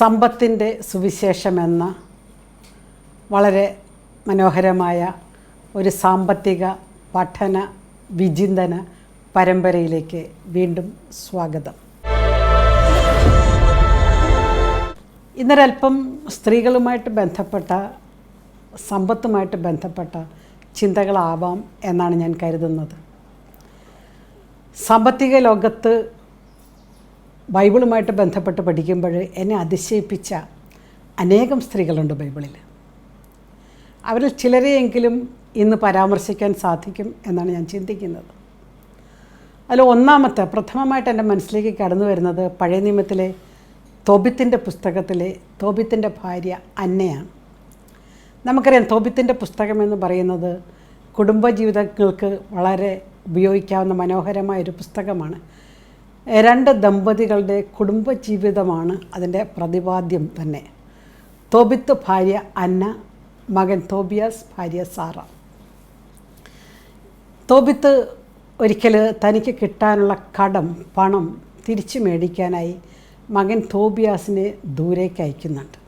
സമ്പത്തിന്റെ സുവിശേഷമെന്ന വളരെ മനോഹരമായ ഒരു സാമ്പത്തിക പഠന വിചിന്തന പരമ്പരയിലേക്ക് വീണ്ടും സ്വാഗതം. ഇന്നൊരൽപ്പം സ്ത്രീകളുമായിട്ട് ബന്ധപ്പെട്ട സമ്പത്തുമായിട്ട് ബന്ധപ്പെട്ട ചിന്തകളാവാം എന്നാണ് ഞാൻ കരുതുന്നത്. സാമ്പത്തിക ലോകത്ത് ബൈബിളുമായിട്ട് ബന്ധപ്പെട്ട് പഠിക്കുമ്പോൾ എന്നെ അതിശയിപ്പിച്ച അനേകം സ്ത്രീകളുണ്ട് ബൈബിളിൽ. അവരിൽ ചിലരെയെങ്കിലും ഇന്ന് പരാമർശിക്കാൻ സാധിക്കും എന്നാണ് ഞാൻ ചിന്തിക്കുന്നത്. അതിൽ ഒന്നാമത്തെ പ്രഥമമായിട്ട് എന്റെ മനസ്സിലേക്ക് കടന്നു വരുന്നത് പഴയ നിയമത്തിലെ തോബിത്തിന്റെ പുസ്തകത്തിലെ തോബിത്തിന്റെ ഭാര്യ അന്നയാണ്. നമുക്കറിയാം തോബിത്തിന്റെ പുസ്തകം എന്ന് പറയുന്നത് കുടുംബജീവിതങ്ങൾക്ക് വളരെ ഉപയോഗിക്കാവുന്ന മനോഹരമായൊരു പുസ്തകമാണ്. രണ്ട് ദമ്പതികളുടെ കുടുംബജീവിതമാണ് അതിന്റെ പ്രതിപാദ്യം തന്നെ. തോബിത്ത് ഭാര്യ അന്ന മകൻ തോബിയാസ് ഭാര്യ സാറ. തോബിത്ത് ഒരിക്കൽ തനിക്ക് കിട്ടാനുള്ള കടം പണം തിരിച്ചു മേടിക്കാനായി മകൻ തോബിയാസിനെ ദൂരേക്ക് അയക്കുന്നുണ്ട്.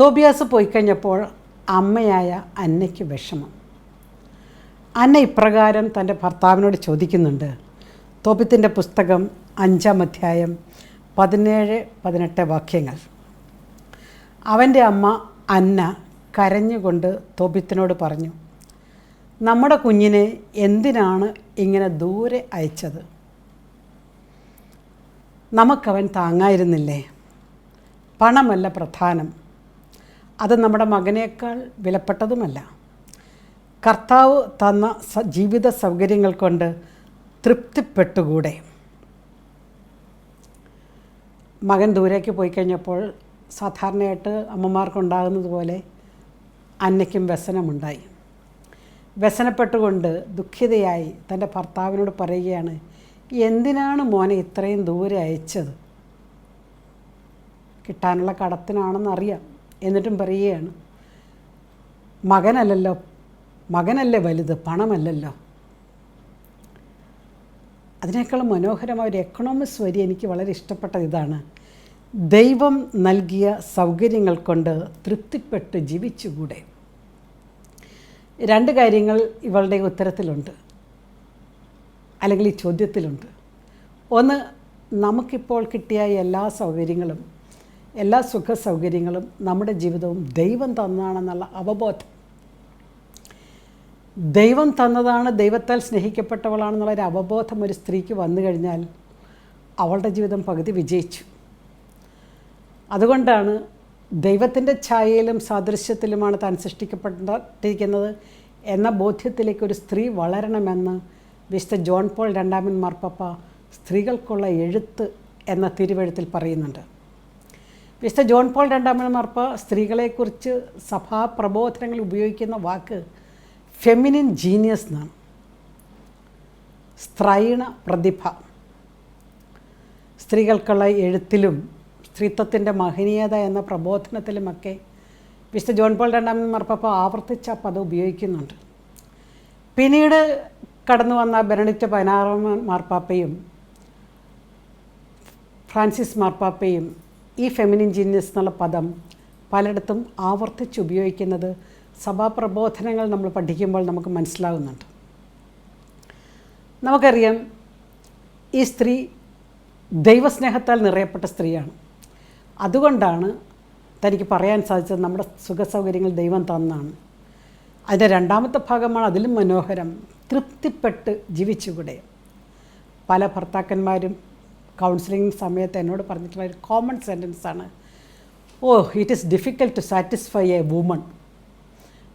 തോബിയാസ് പോയി കഴിഞ്ഞപ്പോൾ അമ്മയായ അന്നയ്ക്ക് വിഷമം. അന്ന ഇപ്രകാരം തന്റെ ഭർത്താവിനോട് ചോദിക്കുന്നുണ്ട് തോബിത്തിന്റെ പുസ്തകം അഞ്ചാം അധ്യായം പതിനേഴ് പതിനെട്ട് വാക്യങ്ങൾ. അവന്റെ അമ്മ അന്ന കരഞ്ഞുകൊണ്ട് തോപ്പിത്തിനോട് പറഞ്ഞു നമ്മുടെ കുഞ്ഞിനെ എന്തിനാണ് ഇങ്ങനെ ദൂരെ അയച്ചത്? നമുക്കവൻ താങ്ങായിരുന്നില്ലേ? പണമല്ല പ്രധാനം. അത് നമ്മുടെ മകനേക്കാൾ വിലപ്പെട്ടതുമല്ല. കർത്താവ് തന്ന ജീവിത സൗകര്യങ്ങൾ കൊണ്ട് തൃപ്തിപ്പെട്ടുകൂടെ? മകൻ ദൂരേക്ക് പോയി കഴിഞ്ഞപ്പോൾ സാധാരണയായിട്ട് അമ്മമാർക്കുണ്ടാകുന്നത് പോലെ അന്നയ്ക്കും വ്യസനമുണ്ടായി. വ്യസനപ്പെട്ടുകൊണ്ട് ദുഃഖിതയായി തന്റെ ഭർത്താവിനോട് പറയുകയാണ് എന്തിനാണ് മോനെ ഇത്രയും ദൂരെ അയച്ചത്? കിട്ടാനുള്ള കടത്തിനാണെന്നറിയാം എന്നിട്ടും പറയുകയാണ്. മകനല്ലല്ലോ മകനല്ലേ വലുത് പണമല്ലല്ലോ. അതിനേക്കാൾ മനോഹരമായ ഒരു എക്കണോമിക്സ് വരി എനിക്ക് വളരെ ഇഷ്ടപ്പെട്ട ഇതാണ്. ദൈവം നൽകിയ സൗകര്യങ്ങൾ കൊണ്ട് തൃപ്തിപ്പെട്ട് ജീവിച്ചുകൂടെ? രണ്ട് കാര്യങ്ങൾ ഇവളുടെ ഉത്തരത്തിലുണ്ട്. അല്ലെങ്കിൽ ഈ ചോദ്യത്തിലുണ്ട്. ഒന്ന് നമുക്കിപ്പോൾ കിട്ടിയ എല്ലാ സൗകര്യങ്ങളും എല്ലാ സുഖ സൗകര്യങ്ങളും നമ്മുടെ ജീവിതവും ദൈവം തന്നാണെന്നുള്ള അവബോധം ദൈവം തന്നതാണ് ദൈവത്താൽ സ്നേഹിക്കപ്പെട്ടവളാണെന്നുള്ളൊരു അവബോധം ഒരു സ്ത്രീക്ക് വന്നു കഴിഞ്ഞാൽ അവളുടെ ജീവിതം പകുതി വിജയിച്ചു. അതുകൊണ്ടാണ് ദൈവത്തിന്റെ ഛായയിലും സാദൃശ്യത്തിലുമാണ് താൻ സൃഷ്ടിക്കപ്പെട്ടിരിക്കുന്നത് എന്ന ബോധ്യത്തിലേക്ക് ഒരു സ്ത്രീ വളരണമെന്ന് വിശുദ്ധ ജോൺ പോൾ രണ്ടാമൻ മാർപ്പപ്പ സ്ത്രീകൾക്കുള്ള എഴുത്ത് എന്ന തിരുവഴുത്തിൽ പറയുന്നുണ്ട്. വിശുദ്ധ ജോൺ പോൾ രണ്ടാമൻ മാർപ്പ സ്ത്രീകളെക്കുറിച്ച് സഭാപ്രബോധനങ്ങൾ ഉപയോഗിക്കുന്ന വാക്ക് ഫെമിനിൻ ജീനിയസ് എന്നാണ് സ്ത്രൈണ പ്രതിഭ. സ്ത്രീകൾക്കുള്ള എഴുത്തിലും സ്ത്രീത്വത്തിന്റെ മഹനീയത എന്ന പ്രബോധനത്തിലുമൊക്കെ വിശുദ്ധ ജോൺ പോൾ രണ്ടാമൻ മാർപ്പാപ്പ ആവർത്തിച്ച പദം ഉപയോഗിക്കുന്നുണ്ട്. പിന്നീട് കടന്നു വന്ന ബെനഡിക്റ്റ് പതിനാറാമൻ മാർപ്പാപ്പയും ഫ്രാൻസിസ് മാർപ്പാപ്പയും ഈ ഫെമിനിൻ ജീനിയസ് എന്നുള്ള പദം പലയിടത്തും ആവർത്തിച്ച് ഉപയോഗിക്കുന്നത് സഭാപ്രബോധനങ്ങൾ നമ്മൾ പഠിക്കുമ്പോൾ നമുക്ക് മനസ്സിലാകുന്നുണ്ട് നമുക്കറിയാം ഈ സ്ത്രീ ദൈവസ്നേഹത്താൽ നിറയപ്പെട്ട സ്ത്രീയാണ്. അതുകൊണ്ടാണ് തനിക്ക് പറയാൻ സാധിച്ചത് നമ്മുടെ സുഖസൗകര്യങ്ങൾ ദൈവം തന്നാണ്. അതിന്റെ രണ്ടാമത്തെ ഭാഗമാണ് അതിലും മനോഹരം തൃപ്തിപ്പെട്ട് ജീവിച്ചുകൂടെ. പല ഭർത്താക്കന്മാരും കൗൺസിലിംഗ് സമയത്ത് എന്നോട് പറഞ്ഞിട്ടുള്ള ഒരു കോമൺ സെന്റൻസാണ് ഓ it is difficult to satisfy a woman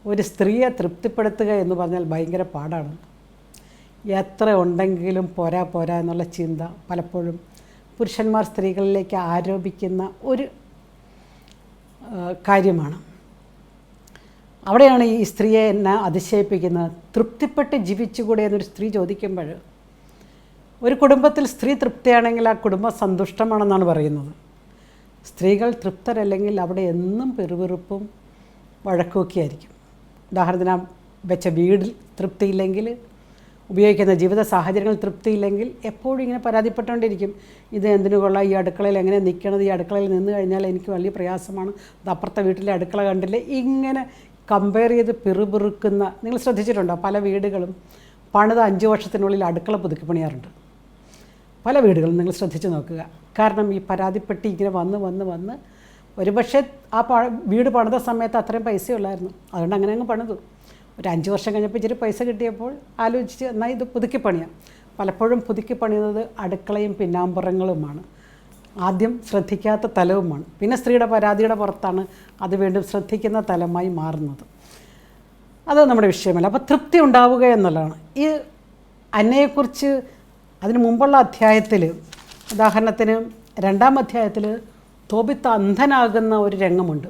ഒരു സ്ത്രീയെ തൃപ്തിപ്പെടുത്തുക എന്ന് പറഞ്ഞാൽ ഭയങ്കര പാടാണ്. എത്ര ഉണ്ടെങ്കിലും പോരാ പോരാ എന്നുള്ള ചിന്ത പലപ്പോഴും പുരുഷന്മാർ സ്ത്രീകളിലേക്ക് ആരോപിക്കുന്ന ഒരു കാര്യമാണ്. അവിടെയാണ് ഈ സ്ത്രീയെ എന്നെ അതിശയിപ്പിക്കുന്നത്. തൃപ്തിപ്പെട്ട് ജീവിച്ചുകൂടെ എന്നൊരു സ്ത്രീ ചോദിക്കുമ്പോൾ ഒരു കുടുംബത്തിൽ സ്ത്രീ തൃപ്തിയാണെങ്കിൽ ആ കുടുംബം സന്തുഷ്ടമാണെന്നാണ് പറയുന്നത്. സ്ത്രീകൾ തൃപ്തരല്ലെങ്കിൽ അവിടെ എന്നും പെരുവിറുപ്പും വഴക്കുമൊക്കെ ആയിരിക്കും ഉദാഹരണത്തിന് വെച്ച വീടിൽ തൃപ്തിയില്ലെങ്കിൽ ഉപയോഗിക്കുന്ന ജീവിത സാഹചര്യങ്ങൾ തൃപ്തിയില്ലെങ്കിൽ എപ്പോഴും ഇങ്ങനെ പരാതിപ്പെട്ടുകൊണ്ടിരിക്കും. ഇത് എന്തിനു കൊള്ളാം? ഈ അടുക്കളയിൽ എങ്ങനെ നിൽക്കണത്? ഈ അടുക്കളയിൽ നിന്ന് കഴിഞ്ഞാൽ എനിക്ക് വലിയ പ്രയാസമാണ്. ഇത് അപ്പുറത്തെ വീട്ടിലെ അടുക്കള കണ്ടില്ലേ? ഇങ്ങനെ കമ്പയർ ചെയ്ത് പിറുപിറുക്കുന്ന നിങ്ങൾ ശ്രദ്ധിച്ചിട്ടുണ്ടോ? പല വീടുകളും പണിത് അഞ്ച് വർഷത്തിനുള്ളിൽ അടുക്കള പുതുക്കി പണിയാറുണ്ട്. പല വീടുകളും നിങ്ങൾ ശ്രദ്ധിച്ച് നോക്കുക. കാരണം ഈ പരാതിപ്പെട്ടി ഇങ്ങനെ വന്ന് വന്ന് വന്ന് ഒരുപക്ഷെ ആ പ വീട് പണിത സമയത്ത് അത്രയും പൈസ ഉള്ളായിരുന്നു. അതുകൊണ്ട് അങ്ങനെ അങ്ങ് പണിതു. ഒരു അഞ്ച് വർഷം കഴിഞ്ഞപ്പോൾ ഇച്ചിരി പൈസ കിട്ടിയപ്പോൾ ആലോചിച്ച് എന്നാൽ ഇത് പുതുക്കി പണിയാം. പലപ്പോഴും പുതുക്കി പണിയുന്നത് അടുക്കളയും പിന്നാമ്പുറങ്ങളുമാണ്. ആദ്യം ശ്രദ്ധിക്കാത്ത തലവുമാണ്. പിന്നെ സ്ത്രീയുടെ പരാതിയുടെ പുറത്താണ് അത് വീണ്ടും ശ്രദ്ധിക്കുന്ന തലമായി മാറുന്നത്. അത് നമ്മുടെ വിഷയമല്ല. അപ്പോൾ തൃപ്തി ഉണ്ടാവുക എന്നുള്ളതാണ്. ഈ അന്നയെക്കുറിച്ച് അതിന് മുമ്പുള്ള അധ്യായത്തിൽ ഉദാഹരണത്തിന് രണ്ടാം അധ്യായത്തിൽ തോബിത്ത് അന്ധനാകുന്ന ഒരു രംഗമുണ്ട്.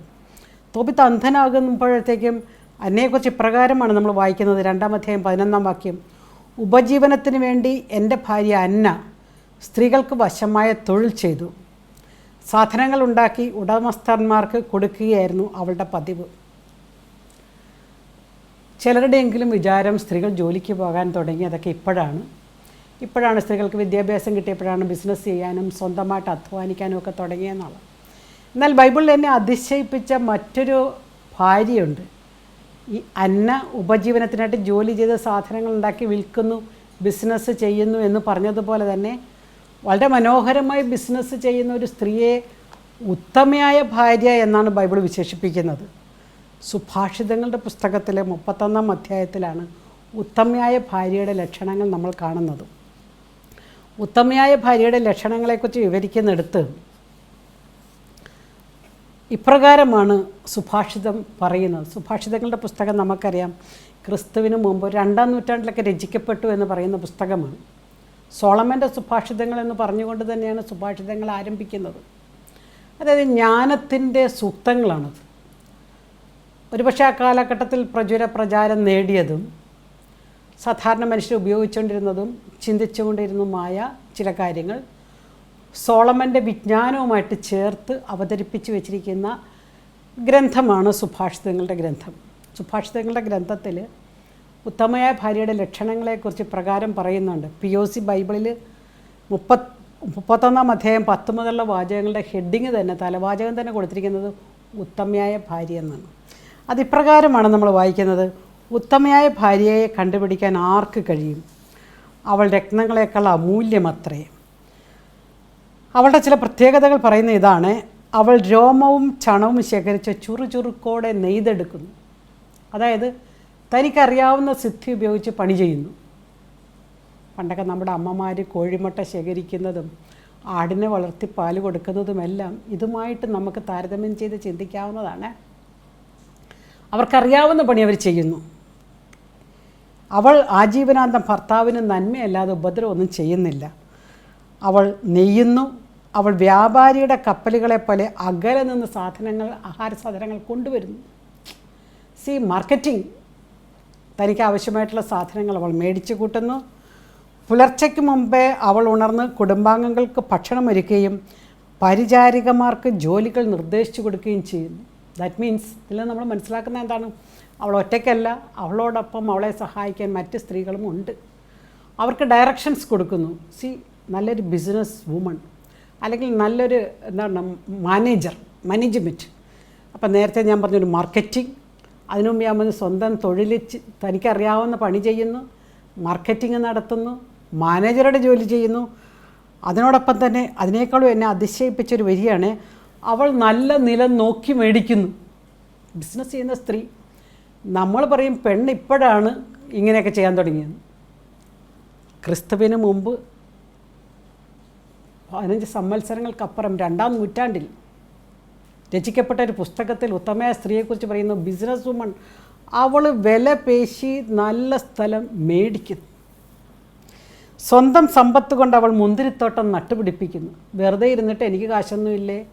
തോപിത്ത് അന്ധനാകുമ്പോഴത്തേക്കും അന്നയെക്കുറിച്ച് ഇപ്രകാരമാണ് നമ്മൾ വായിക്കുന്നത്. രണ്ടാം അധ്യായം പതിനൊന്നാം വാക്യം. ഉപജീവനത്തിന് വേണ്ടി എന്റെ ഭാര്യ അന്ന സ്ത്രീകൾക്ക് വശമായ തൊഴിൽ ചെയ്തു. സാധനങ്ങൾ ഉണ്ടാക്കി ഉടമസ്ഥന്മാർക്ക് കൊടുക്കുകയായിരുന്നു അവളുടെ പതിവ്. ചിലരുടെയെങ്കിലും വിചാരം സ്ത്രീകൾ ജോലിക്ക് പോകാൻ തുടങ്ങി. അതൊക്കെ ഇപ്പോഴാണ്. ഇപ്പോഴാണ് സ്ത്രീകൾക്ക് വിദ്യാഭ്യാസം കിട്ടിയപ്പോഴാണ് ബിസിനസ് ചെയ്യാനും സ്വന്തമായിട്ട് അധ്വാനിക്കാനും ഒക്കെ തുടങ്ങിയെന്നുള്ളത് എന്നാൽ ബൈബിളിൽ എന്നെ അതിശയിപ്പിച്ച മറ്റൊരു ഭാര്യയുണ്ട്. ഈ അന്ന ഉപജീവനത്തിനായിട്ട് ജോലി ചെയ്ത് സാധനങ്ങൾ ഉണ്ടാക്കി വിൽക്കുന്നു ബിസിനസ് ചെയ്യുന്നു എന്ന് പറഞ്ഞതുപോലെ തന്നെ വളരെ മനോഹരമായി ബിസിനസ് ചെയ്യുന്ന ഒരു സ്ത്രീയെ ഉത്തമയായ ഭാര്യ എന്നാണ് ബൈബിൾ വിശേഷിപ്പിക്കുന്നത്. സുഭാഷിതങ്ങളുടെ പുസ്തകത്തിലെ മുപ്പത്തൊന്നാം അധ്യായത്തിലാണ് ഉത്തമയായ ഭാര്യയുടെ ലക്ഷണങ്ങൾ നമ്മൾ കാണുന്നത്. ഉത്തമയായ ഭാര്യയുടെ ലക്ഷണങ്ങളെക്കുറിച്ച് വിവരിക്കുന്നിടത്ത് ഇപ്രകാരമാണ് സുഭാഷിതം പറയുന്നത്. സുഭാഷിതങ്ങളുടെ പുസ്തകം നമുക്കറിയാം. ക്രിസ്തുവിന് മുമ്പ് രണ്ടാം നൂറ്റാണ്ടിലൊക്കെ രചിക്കപ്പെട്ടു എന്ന് പറയുന്ന പുസ്തകമാണ്. സോളമന്റെ സുഭാഷിതങ്ങൾ എന്ന് പറഞ്ഞുകൊണ്ട് തന്നെയാണ് സുഭാഷിതങ്ങൾ ആരംഭിക്കുന്നത്. അതായത് ജ്ഞാനത്തിന്റെ സൂക്തങ്ങളാണത്. ഒരുപക്ഷെ ആ കാലഘട്ടത്തിൽ പ്രചുര പ്രചാരം നേടിയതും സാധാരണ മനുഷ്യർ ഉപയോഗിച്ചുകൊണ്ടിരുന്നതും ചിന്തിച്ചുകൊണ്ടിരുന്നതുമായ ചില കാര്യങ്ങൾ സോളമന്റെ വിജ്ഞാനവുമായിട്ട് ചേർത്ത് അവതരിപ്പിച്ച് വെച്ചിരിക്കുന്ന ഗ്രന്ഥമാണ് സുഭാഷിതങ്ങളുടെ ഗ്രന്ഥം. സുഭാഷിതങ്ങളുടെ ഗ്രന്ഥത്തിൽ ഉത്തമയായ ഭാര്യയുടെ ലക്ഷണങ്ങളെക്കുറിച്ച് പ്രകാരം പറയുന്നുണ്ട്. പി ഒ സി ബൈബിളിൽ മുപ്പത് മുപ്പത്തൊന്നാം അധ്യായം പത്ത് മുതലുള്ള വാചകങ്ങളുടെ ഹെഡിങ് തന്നെ തലവാചകം തന്നെ കൊടുത്തിരിക്കുന്നത് ഉത്തമയായ ഭാര്യ എന്നാണ്. അതിപ്രകാരമാണ് നമ്മൾ വായിക്കുന്നത്. ഉത്തമയായ ഭാര്യയെ കണ്ടുപിടിക്കാൻ ആർക്ക് കഴിയും? അവൾ രത്നങ്ങളെക്കാൾ അമൂല്യമത്രേ. അവളുടെ ചില പ്രത്യേകതകൾ പറയുന്ന ഇതാണ് അവൾ രോമവും ചണവും ശേഖരിച്ച് ചുറുചുറുക്കോടെ നെയ്തെടുക്കുന്നു. അതായത് തനിക്കറിയാവുന്ന സിദ്ധി ഉപയോഗിച്ച് പണി ചെയ്യുന്നു. പണ്ടൊക്കെ നമ്മുടെ അമ്മമാർ കോഴിമുട്ട ശേഖരിക്കുന്നതും ആടിനെ വളർത്തി പാൽ കൊടുക്കുന്നതുമെല്ലാം ഇതുമായിട്ട് നമുക്ക് താരതമ്യം ചെയ്ത് ചിന്തിക്കാവുന്നതാണ്. അവർക്കറിയാവുന്ന പണി അവർ ചെയ്യുന്നു. അവൾ ആജീവനാന്തം ഭർത്താവിന് നന്മയല്ലാതെ ഉപദ്രവമൊന്നും ചെയ്യുന്നില്ല. അവൾ നെയ്യുന്നു. അവൾ വ്യാപാരിയുടെ കപ്പലുകളെ പോലെ അകലെ നിന്ന് സാധനങ്ങൾ ആഹാര സാധനങ്ങൾ കൊണ്ടുവരുന്നു. സി മാർക്കറ്റിംഗ് തനിക്ക് ആവശ്യമായിട്ടുള്ള സാധനങ്ങൾ അവൾ മേടിച്ചു കൂട്ടുന്നു. പുലർച്ചയ്ക്ക് മുമ്പേ അവൾ ഉണർന്ന് കുടുംബാംഗങ്ങൾക്ക് ഭക്ഷണം ഒരുക്കുകയും പരിചാരികമാർക്ക് ജോലികൾ നിർദ്ദേശിച്ചു കൊടുക്കുകയും ചെയ്യുന്നു. ദാറ്റ് മീൻസ് ഇതിൽ നമ്മൾ മനസ്സിലാക്കുന്ന എന്താണ്? അവൾ ഒറ്റയ്ക്കല്ല അവളോടൊപ്പം അവളെ സഹായിക്കാൻ മറ്റ് സ്ത്രീകളും ഉണ്ട്. അവർക്ക് ഡയറക്ഷൻസ് കൊടുക്കുന്നു. സി നല്ലൊരു ബിസിനസ് വുമൺ അല്ലെങ്കിൽ നല്ലൊരു എന്താണ് മാനേജർ മാനേജ്മെന്റ് അപ്പം നേരത്തെ ഞാൻ പറഞ്ഞൊരു മാർക്കറ്റിംഗ് അതിനു മുമ്പ് ഞാൻ പറഞ്ഞു സ്വന്തം തൊഴിൽ തനിക്കറിയാവുന്ന പണി ചെയ്യുന്നു മാർക്കറ്റിംഗ് നടത്തുന്നു മാനേജറുടെ ജോലി ചെയ്യുന്നു. അതിനോടൊപ്പം തന്നെ അതിനേക്കാളും എന്നെ അതിശയിപ്പിച്ചൊരു വരിയാണ് അവൾ നല്ല നില നോക്കി മേടിക്കുന്നു. ബിസിനസ് ചെയ്യുന്ന സ്ത്രീ നമ്മൾ പറയും പെണ്ണ് ഇപ്പോഴാണ് ഇങ്ങനെയൊക്കെ ചെയ്യാൻ തുടങ്ങിയത്. ക്രിസ്തുവിന് മുമ്പ് പതിനഞ്ച് സംവത്സരങ്ങൾക്കപ്പുറം രണ്ടാം നൂറ്റാണ്ടിൽ രചിക്കപ്പെട്ട ഒരു പുസ്തകത്തിൽ ഉത്തമയായ സ്ത്രീയെക്കുറിച്ച് പറയുന്ന ബിസിനസ് വുമൺ അവൾ വില പേശി നല്ല സ്ഥലം മേടിക്കുന്നു സ്വന്തം സമ്പത്ത് കൊണ്ട് അവൾ മുന്തിരിത്തോട്ടം നട്ടുപിടിപ്പിക്കുന്നു. വെറുതെ ഇരുന്നിട്ട് എനിക്ക് കാശൊന്നുമില്ലേ?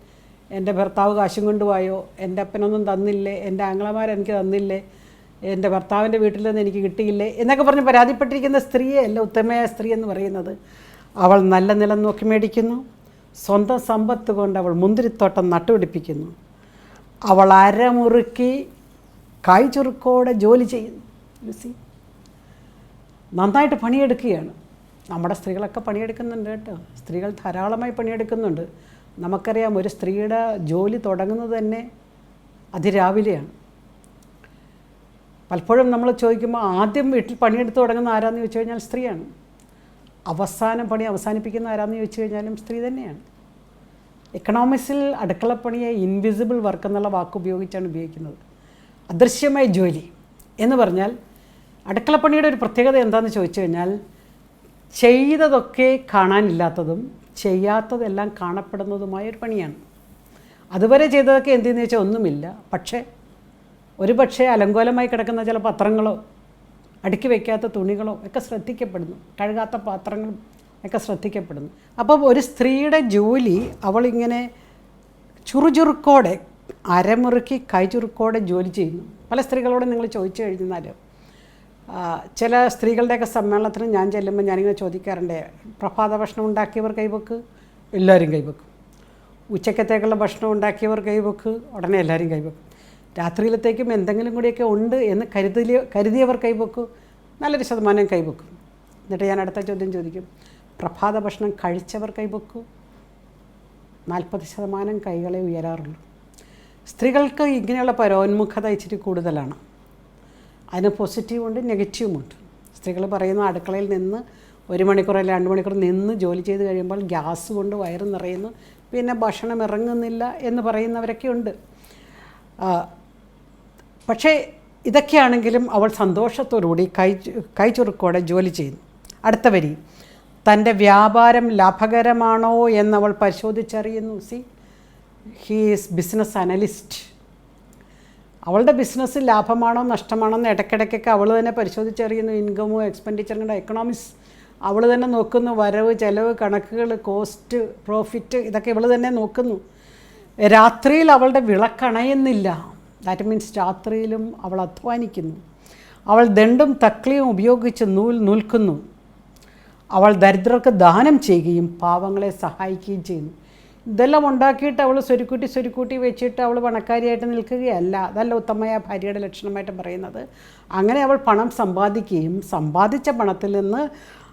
എന്റെ ഭർത്താവ് കാശും കൊണ്ടുപോയോ എന്റെ അപ്പനൊന്നും തന്നില്ലേ? എന്റെ ആങ്ങളമാരെനിക്ക് തന്നില്ലേ? എന്റെ ഭർത്താവിന്റെ വീട്ടിൽ നിന്ന് എനിക്ക് കിട്ടിയില്ലേ എന്നൊക്കെ പറഞ്ഞ് പരാതിപ്പെട്ടിരിക്കുന്ന സ്ത്രീയെ അല്ല ഉത്തമയായ സ്ത്രീ എന്ന് പറയുന്നത്. അവൾ നല്ല നിലം നോക്കി മേടിക്കുന്നു. സ്വന്തം സമ്പത്ത് കൊണ്ട് അവൾ മുന്തിരിത്തോട്ടം നട്ടുപിടിപ്പിക്കുന്നു. അവൾ അരമുറുക്കി കായ്ചുറുക്കോടെ ജോലി ചെയ്യുന്നു. See? നന്നായിട്ട് പണിയെടുക്കുകയാണ്. നമ്മുടെ സ്ത്രീകളൊക്കെ പണിയെടുക്കുന്നുണ്ട് കേട്ടോ. സ്ത്രീകൾ ധാരാളമായി പണിയെടുക്കുന്നുണ്ട്. നമുക്കറിയാം ഒരു സ്ത്രീയുടെ ജോലി തുടങ്ങുന്നത് തന്നെ അതിരാവിലെയാണ്. പലപ്പോഴും നമ്മൾ ചോദിക്കുമ്പോൾ ആദ്യം വീട്ടിൽ പണിയെടുത്ത് തുടങ്ങുന്ന ആരാന്ന് ചോദിച്ചു കഴിഞ്ഞാൽ സ്ത്രീയാണ്. അവസാനം പണി അവസാനിപ്പിക്കുന്ന ആരാന്ന് ചോദിച്ചു കഴിഞ്ഞാലും സ്ത്രീ തന്നെയാണ്. എക്കണോമിക്സിൽ അടുക്കളപ്പണിയെ ഇൻവിസിബിൾ വർക്ക് എന്നുള്ള വാക്ക് ഉപയോഗിച്ചാണ് ഉപയോഗിക്കുന്നത്. അദൃശ്യമായ ജോലി എന്ന് പറഞ്ഞാൽ അടുക്കളപ്പണിയുടെ ഒരു പ്രത്യേകത എന്താണെന്ന് ചോദിച്ചു കഴിഞ്ഞാൽ ചെയ്തതൊക്കെ കാണാനില്ലാത്തതും ചെയ്യാത്തതെല്ലാം കാണപ്പെടുന്നതുമായ ഒരു പണിയാണ്. അതുവരെ ചെയ്തതൊക്കെ എന്തെന്ന് വെച്ചാൽ ഒന്നുമില്ല. പക്ഷേ ഒരു പക്ഷേ അലങ്കോലമായി കിടക്കുന്ന ചില പത്രങ്ങളോ അടുക്കി വയ്ക്കാത്ത തുണികളോ ഒക്കെ ശ്രദ്ധിക്കപ്പെടുന്നു. കഴുകാത്ത പാത്രങ്ങളും ഒക്കെ ശ്രദ്ധിക്കപ്പെടുന്നു. അപ്പോൾ ഒരു സ്ത്രീയുടെ ജോലി അവളിങ്ങനെ ചുറുചുറുക്കോടെ അരമുറുക്കി കൈചുറുക്കോടെ ജോലി ചെയ്യുന്നു. പല സ്ത്രീകളോട് നിങ്ങൾ ചോദിച്ചു കഴിഞ്ഞാൽ ചില സ്ത്രീകളുടെയൊക്കെ സമ്മേളനത്തിന് ഞാൻ ചെല്ലുമ്പോൾ ഞാനിങ്ങനെ ചോദിക്കാറുണ്ട് പ്രഭാത ഭക്ഷണം ഉണ്ടാക്കിയവർ കൈവക്ക്? എല്ലാവരും കൈവക്കും. ഉച്ചക്കത്തേക്കുള്ള ഭക്ഷണം ഉണ്ടാക്കിയവർ കൈവക്ക്? ഉടനെ എല്ലാവരും കൈവക്കും. രാത്രിയിലത്തേക്കും എന്തെങ്കിലും കൂടിയൊക്കെ ഉണ്ട് എന്ന് കരുതിയ കരുതിയവർ കൈവെക്കും. നല്ലൊരു ശതമാനം കൈവെക്കും. എന്നിട്ട് ഞാൻ അടുത്ത ചോദ്യം ചോദിക്കും. പ്രഭാത ഭക്ഷണം കഴിച്ചവർ കൈവെക്കൂ? നാൽപ്പത് ശതമാനം കൈകളെ ഉയരാറുള്ളൂ. സ്ത്രീകൾക്ക് ഇങ്ങനെയുള്ള പരോന്മുഖത ഇച്ചിരി കൂടുതലാണ്. അതിന് നെഗറ്റീവും ഉണ്ട് സ്ത്രീകൾ പറയുന്ന അടുക്കളയിൽ നിന്ന് ഒരു മണിക്കൂർ അല്ലെങ്കിൽ രണ്ട് മണിക്കൂർ നിന്ന് ജോലി ചെയ്ത് കഴിയുമ്പോൾ ഗ്യാസ് കൊണ്ട് വയറ് നിറയുന്നു. പിന്നെ ഭക്ഷണം ഇറങ്ങുന്നില്ല എന്ന് പറയുന്നവരൊക്കെ ഉണ്ട്. പക്ഷേ ഇതൊക്കെയാണെങ്കിലും അവൾ സന്തോഷത്തോടുകൂടി കൈ കൈചുറുക്കോടെ ജോലി ചെയ്യുന്നു. അടുത്ത വരി. തന്റെ വ്യാപാരം ലാഭകരമാണോ എന്നവൾ പരിശോധിച്ചറിയുന്നു സി. He's business analyst. അവളുടെ ബിസിനസ് ലാഭമാണോ നഷ്ടമാണോ എന്ന് ഇടയ്ക്കിടയ്ക്കൊക്കെ അവൾ തന്നെ പരിശോധിച്ചറിയുന്നു. ഇൻകമോ എക്സ്പെൻഡിച്ചറിന്റെ എക്കണോമിക്സ് അവൾ തന്നെ നോക്കുന്നു. വരവ് ചെലവ് കണക്കുകൾ കോസ്റ്റ് പ്രോഫിറ്റ് ഇതൊക്കെ ഇവൾ തന്നെ നോക്കുന്നു. രാത്രിയിൽ അവളുടെ വിളക്കണയുന്നില്ല. ദാറ്റ് മീൻസ് രാത്രിയിലും അവൾ അധ്വാനിക്കുന്നു. അവൾ ദണ്ടും തക്ലിയും ഉപയോഗിച്ച് നൂൽ നൂൽക്കുന്നു. അവൾ ദരിദ്രർക്ക് ദാനം ചെയ്യുകയും പാവങ്ങളെ സഹായിക്കുകയും ചെയ്യുന്നു. ഇതെല്ലാം ഉണ്ടാക്കിയിട്ട് അവൾ സ്വരുക്കൂട്ടി സ്വരുക്കൂട്ടി വെച്ചിട്ട് അവൾ പണക്കാരിയായിട്ട് നിൽക്കുകയല്ല. അതല്ല ഉത്തമയ ഭാര്യയുടെ ലക്ഷണമായിട്ട് പറയുന്നത്. അങ്ങനെ അവൾ പണം സമ്പാദിക്കുകയും സമ്പാദിച്ച പണത്തിൽ നിന്ന്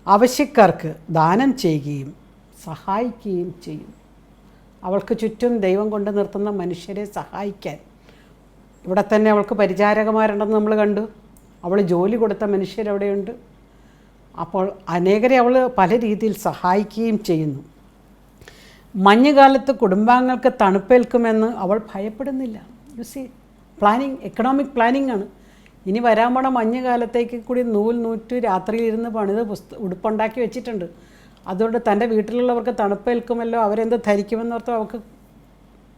ആവശ്യക്കാർക്ക് ദാനം ചെയ്യുകയും സഹായിക്കുകയും ചെയ്യും. അവൾക്ക് ചുറ്റും ദൈവം കൊണ്ട് നിർത്തുന്ന മനുഷ്യരെ സഹായിക്കാൻ ഇവിടെ തന്നെ അവൾക്ക് പരിചാരകമാരുണ്ടെന്ന് നമ്മൾ കണ്ടു. അവൾ ജോലി കൊടുത്ത മനുഷ്യരവിടെയുണ്ട് അപ്പോൾ അനേകരെ അവൾ പല രീതിയിൽ സഹായിക്കുകയും ചെയ്യുന്നു. മഞ്ഞുകാലത്ത് കുടുംബാംഗങ്ങൾക്ക് തണുപ്പേൽക്കുമെന്ന് അവൾ ഭയപ്പെടുന്നില്ല. You see planning economic planning ആണ്. ഇനി വരാൻ പോണ മഞ്ഞുകാലത്തേക്ക് കൂടി നൂൽ നൂറ്റ് രാത്രിയിൽ ഇരുന്ന് പണിത് പുസ്ത ഉടുപ്പുണ്ടാക്കി വെച്ചിട്ടുണ്ട്. അതുകൊണ്ട് തന്റെ വീട്ടിലുള്ളവർക്ക് തണുപ്പേൽക്കുമല്ലോ അവരെന്ത് ധരിക്കുമെന്നോർത്ത് അവൾക്ക്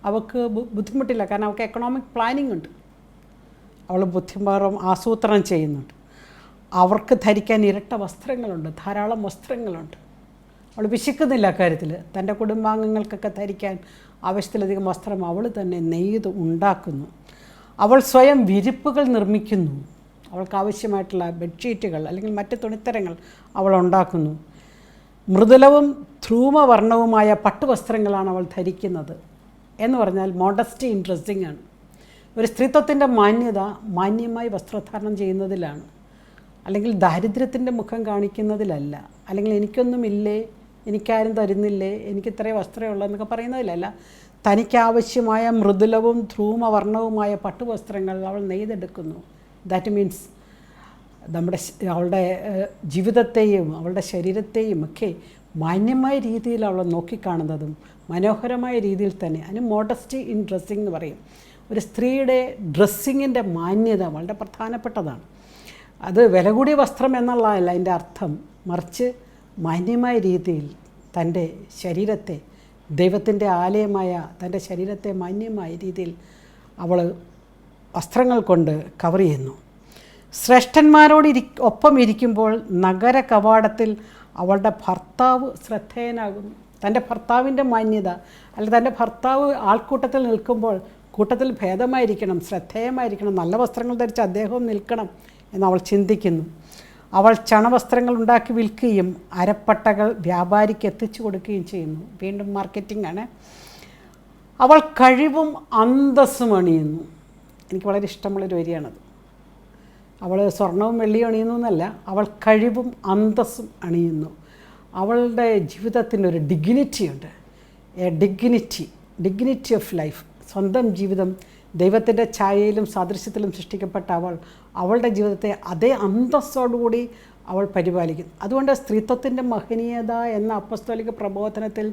അവൾക്ക് ബുദ്ധിമുട്ടില്ല. കാരണം അവൾക്ക് എക്കണോമിക് പ്ലാനിങ് ഉണ്ട്. അവൾ ബുദ്ധിമാറും ആസൂത്രണം ചെയ്യുന്നുണ്ട്. അവർക്ക് ധരിക്കാൻ ഇരട്ട വസ്ത്രങ്ങളുണ്ട്. ധാരാളം വസ്ത്രങ്ങളുണ്ട്. അവൾ വിശക്കുന്നില്ല അക്കാര്യത്തിൽ തന്റെ കുടുംബാംഗങ്ങൾക്കൊക്കെ ധരിക്കാൻ ആവശ്യത്തിലധികം വസ്ത്രം അവൾ തന്നെ നെയ്ത് ഉണ്ടാക്കുന്നു. അവൾ സ്വയം വിരിപ്പുകൾ നിർമ്മിക്കുന്നു. അവൾക്ക് ആവശ്യമായിട്ടുള്ള ബെഡ്ഷീറ്റുകൾ അല്ലെങ്കിൽ മറ്റ് തുണിത്തരങ്ങൾ അവൾ ഉണ്ടാക്കുന്നു. മൃദുലവും ധ്രൂമവർണവുമായ പട്ടുവസ്ത്രങ്ങളാണ് അവൾ ധരിക്കുന്നത്. എന്ന് പറഞ്ഞാൽ മോഡസ്റ്റി ഇൻട്രസ്റ്റിംഗ് ആണ്. ഒരു സ്ത്രീത്വത്തിന്റെ മാന്യത മാന്യമായി വസ്ത്രധാരണം ചെയ്യുന്നതിലാണ്. അല്ലെങ്കിൽ ദാരിദ്ര്യത്തിന്റെ മുഖം കാണിക്കുന്നതിലല്ല. അല്ലെങ്കിൽ എനിക്കൊന്നുമില്ലേ എനിക്കാരും തരുന്നില്ലേ എനിക്ക് ഇത്രയും വസ്ത്രമുള്ളൂ എന്നൊക്കെ പറയുന്നതിലല്ല. തനിക്കാവശ്യമായ മൃദുലവും ധ്രൂമവർണവുമായ പട്ടുവസ്ത്രങ്ങൾ അവൾ നെയ്തെടുക്കുന്നു. ദാറ്റ് മീൻസ് നമ്മുടെ അവളുടെ ജീവിതത്തെയും അവളുടെ ശരീരത്തെയും ഒക്കെ മാന്യമായ രീതിയിൽ അവൾ നോക്കിക്കാണുന്നതും മനോഹരമായ രീതിയിൽ തന്നെ അതിന് മോഡസ്റ്റി ഇൻ ഡ്രസ്സിങ് എന്ന് പറയും. ഒരു സ്ത്രീയുടെ ഡ്രസ്സിങ്ങിന്റെ മാന്യത വളരെ പ്രധാനപ്പെട്ടതാണ്. അത് വില കൂടിയ വസ്ത്രം എന്നുള്ളതല്ല അതിന്റെ അർത്ഥം. മറിച്ച് മാന്യമായ രീതിയിൽ തന്റെ ശരീരത്തെ ദൈവത്തിന്റെ ആലയമായ തന്റെ ശരീരത്തെ മാന്യമായ രീതിയിൽ അവൾ വസ്ത്രങ്ങൾ കൊണ്ട് കവർ ചെയ്യുന്നു. ശ്രേഷ്ഠന്മാരോട് ഇരി ഒപ്പം ഇരിക്കുമ്പോൾ നഗര കവാടത്തിൽ അവളുടെ ഭർത്താവ് ശ്രദ്ധേയനാകുന്നു. തന്റെ ഭർത്താവിന്റെ മാന്യത അല്ല തന്റെ ഭർത്താവ് ആൾക്കൂട്ടത്തിൽ നിൽക്കുമ്പോൾ കൂട്ടത്തിൽ ഭേദമായിരിക്കണം ശ്രദ്ധേയമായിരിക്കണം നല്ല വസ്ത്രങ്ങൾ ധരിച്ച് അദ്ദേഹവും നിൽക്കണം എന്ന് അവൾ ചിന്തിക്കുന്നു. അവൾ ചണവസ്ത്രങ്ങൾ ഉണ്ടാക്കി വിൽക്കുകയും അരപ്പട്ടകൾ വ്യാപാരിക്ക് എത്തിച്ചു കൊടുക്കുകയും ചെയ്യുന്നു. വീണ്ടും മാർക്കറ്റിംഗ് ആണ്. അവൾ കഴിവും അന്തസ്സും അണിയുന്നു. എനിക്ക് വളരെ ഇഷ്ടമുള്ളൊരു വരിയാണത്. അവൾ സ്വർണവും വെള്ളിയും അണിയുന്നു എന്നല്ല അവൾ കഴിവും അന്തസ്സും അണിയുന്നു. അവളുടെ ജീവിതത്തിന് ഒരു ഡിഗ്നിറ്റി ഉണ്ട്. A dignity dignity of life സ്വന്തം ജീവിതം ദൈവത്തിന്റെ ഛായയിലും സാദൃശ്യത്തിലും സൃഷ്ടിക്കപ്പെട്ട അവൾ അവളുടെ ജീവിതത്തെ അതേ അന്തസ്സോടുകൂടി അവൾ പരിപാലിക്കുന്നു അതുകൊണ്ട് സ്ത്രീത്വത്തിന്റെ മഹനീയത എന്ന അപ്പസ്തോലിക പ്രബോധനത്തിൽ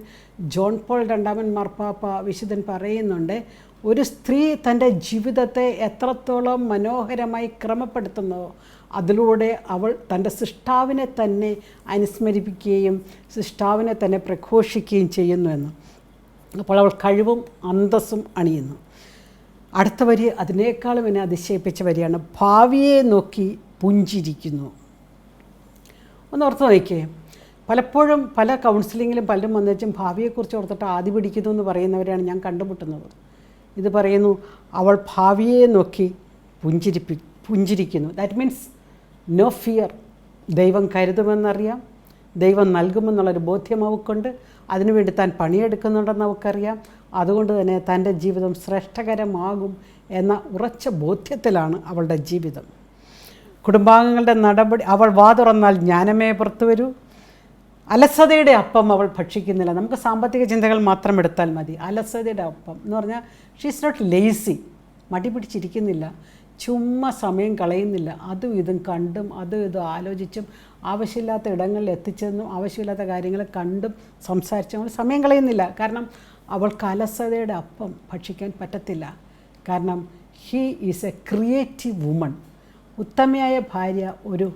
ജോൺ പോൾ രണ്ടാമൻ മാർപ്പാപ്പ വിശുദ്ധൻ പറയുന്നുണ്ട് ഒരു സ്ത്രീ തന്റെ ജീവിതത്തെ എത്രത്തോളം മനോഹരമായി ക്രമപ്പെടുത്തുന്നോ അതിലൂടെ അവൾ തന്റെ സൃഷ്ടാവിനെ തന്നെ അനുസ്മരിപ്പിക്കുകയും സൃഷ്ടാവിനെ തന്നെ പ്രഘോഷിക്കുകയും ചെയ്യുന്നു എന്ന്. അപ്പോൾ അവൾ കഴിവും അന്തസ്സും അണിയുന്നു. അടുത്ത വരി അതിനേക്കാളും എന്നെ അതിശയിപ്പിച്ച വരിയാണ്. ഭാവിയെ നോക്കി പുഞ്ചിരിക്കുന്നു. ഒന്ന് ഓർത്ത് നോക്കിയേ പലപ്പോഴും പല കൗൺസിലിങ്ങിലും പലരും വന്നുവെച്ചും ഭാവിയെക്കുറിച്ച് ഓർത്തിട്ട് ആദ്യ പിടിക്കുന്നു എന്ന് പറയുന്നവരെയാണ് ഞാൻ കണ്ടുമുട്ടുന്നത്. ഇത് പറയുന്നു അവൾ ഭാവിയെ നോക്കി പുഞ്ചിരിപ്പി പുഞ്ചിരിക്കുന്നു. ദാറ്റ് മീൻസ് നോ ഫിയർ ദൈവം കരുതുമെന്നറിയാം. ദൈവം നൽകുമെന്നുള്ളൊരു ബോധ്യം അവക്കുണ്ട്. അതിനുവേണ്ടി താൻ പണിയെടുക്കുന്നുണ്ടെന്ന് അവക്കറിയാം. അതുകൊണ്ട് തന്നെ തന്റെ ജീവിതം ശ്രേഷ്ഠകരമാകും എന്ന ഉറച്ച ബോധ്യത്തിലാണ് അവളുടെ ജീവിതം. കുടുംബാംഗങ്ങളുടെ നടപടി അവൾ വാ തുറന്നാൽ ജ്ഞാനമേ പുറത്തു വരൂ. അലസതയുടെ അപ്പം അവൾ ഭക്ഷിക്കുന്നില്ല. നമുക്ക് സാമ്പത്തിക ചിന്തകൾ മാത്രം എടുത്താൽ മതി. അലസതയുടെ അപ്പം എന്ന് പറഞ്ഞാൽ ഷീസ് നോട്ട് ലേസി മടി പിടിച്ചിരിക്കുന്നില്ല. ചുമ്മാ സമയം കളയുന്നില്ല. അതും ഇതും കണ്ടും അതും ഇതും ആലോചിച്ചും ആവശ്യമില്ലാത്ത ഇടങ്ങളിൽ എത്തിച്ചെന്നും ആവശ്യമില്ലാത്ത കാര്യങ്ങൾ കണ്ടും സംസാരിച്ചും സമയം കളയുന്നില്ല. കാരണം അവൾക്ക് അലസതയുടെ അപ്പം ഭക്ഷിക്കാൻ പറ്റത്തില്ല. കാരണം he is a creative woman ഉത്തമയായ ഭാര്യ ഒരു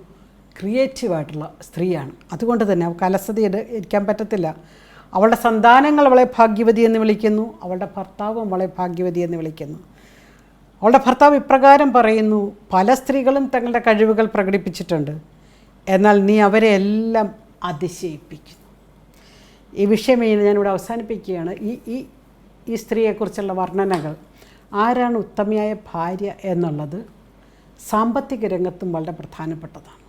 ക്രിയേറ്റീവായിട്ടുള്ള സ്ത്രീയാണ്. അതുകൊണ്ട് തന്നെ അവൾക്ക് അലസതയുടെ ഇരിക്കാൻ പറ്റത്തില്ല. അവളുടെ സന്താനങ്ങൾ അവളെ ഭാഗ്യവതി എന്ന് വിളിക്കുന്നു. അവളുടെ ഭർത്താവും അവളെ ഭാഗ്യവതി എന്ന് വിളിക്കുന്നു. അവളുടെ ഭർത്താവ് ഇപ്രകാരം പറയുന്നു പല സ്ത്രീകളും തങ്ങളുടെ കഴിവുകൾ പ്രകടിപ്പിച്ചിട്ടുണ്ട്. എന്നാൽ നീ അവരെ എല്ലാം അതിശയിപ്പിക്കുന്നു ഈ വിഷയം ഞാനിവിടെ അവസാനിപ്പിക്കുകയാണ്. ഈ ഈ ഈ സ്ത്രീയെക്കുറിച്ചുള്ള വർണനകൾ ആരാണ് ഉത്തമയായ ഭാര്യ എന്നുള്ളത് സാമ്പത്തിക രംഗത്തും വളരെ പ്രധാനപ്പെട്ടതാണ്.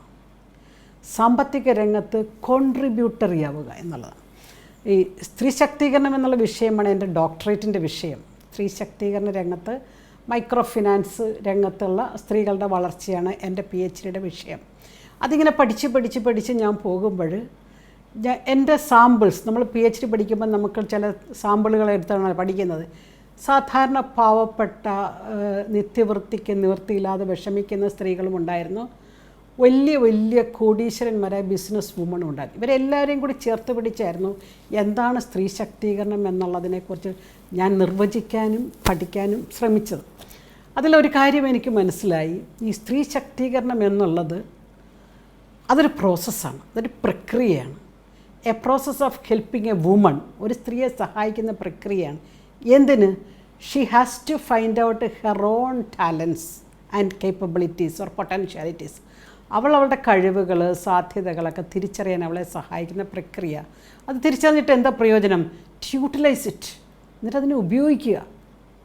സാമ്പത്തിക രംഗത്ത് കോൺട്രിബ്യൂട്ടറി ആവുക എന്നുള്ളതാണ്. ഈ സ്ത്രീ ശാക്തീകരണം എന്നുള്ള വിഷയമാണ് എന്റെ ഡോക്ടറേറ്റിന്റെ വിഷയം. സ്ത്രീ ശാക്തീകരണ രംഗത്ത് മൈക്രോ ഫിനാൻസ് രംഗത്തുള്ള സ്ത്രീകളുടെ വളർച്ചയാണ് എന്റെ പി എച്ച് ഡിയുടെ വിഷയം. അതിങ്ങനെ പഠിച്ച് പഠിച്ച് പഠിച്ച് ഞാൻ പോകുമ്പോൾ എന്റെ സാമ്പിൾസ് നമ്മൾ പി എച്ച് ഡി പഠിക്കുമ്പോൾ നമുക്ക് ചില സാമ്പിളുകൾ എടുത്താണ് പഠിക്കുന്നത്. സാധാരണ പാവപ്പെട്ട നിത്യവൃത്തിക്ക് നിവൃത്തിയില്ലാതെ വിഷമിക്കുന്ന സ്ത്രീകളും ഉണ്ടായിരുന്നു. വലിയ വലിയ കോടീശ്വരന്മാരായ ബിസിനസ് വുമണും ഉണ്ടായിരുന്നു ഇവരെല്ലാവരെയും കൂടി ചേർത്ത് പിടിച്ചായിരുന്നു എന്താണ് സ്ത്രീ ശാക്തീകരണം എന്നുള്ളതിനെക്കുറിച്ച് ഞാൻ നിർവചിക്കാനും പഠിക്കാനും ശ്രമിച്ചത്. അതിലൊരു കാര്യം എനിക്ക് മനസ്സിലായി. ഈ സ്ത്രീ ശാക്തീകരണം എന്നുള്ളത് അതൊരു പ്രോസസ്സാണ് അതൊരു പ്രക്രിയയാണ്. A process of helping a woman ഒരു സ്ത്രീയെ സഹായിക്കുന്ന പ്രക്രിയയാണ്. എന്തിന്? She has to find out her own talents and capabilities or potentialities അവൾ അവളുടെ കഴിവുകൾ സാധ്യതകളൊക്കെ തിരിച്ചറിയാൻ അവളെ സഹായിക്കുന്ന പ്രക്രിയ. അത് തിരിച്ചറിഞ്ഞിട്ട് എന്താ പ്രയോജനം? യൂട്ടിലൈസ് ഇറ്റ് എന്നിട്ട് അതിനെ ഉപയോഗിക്കുക.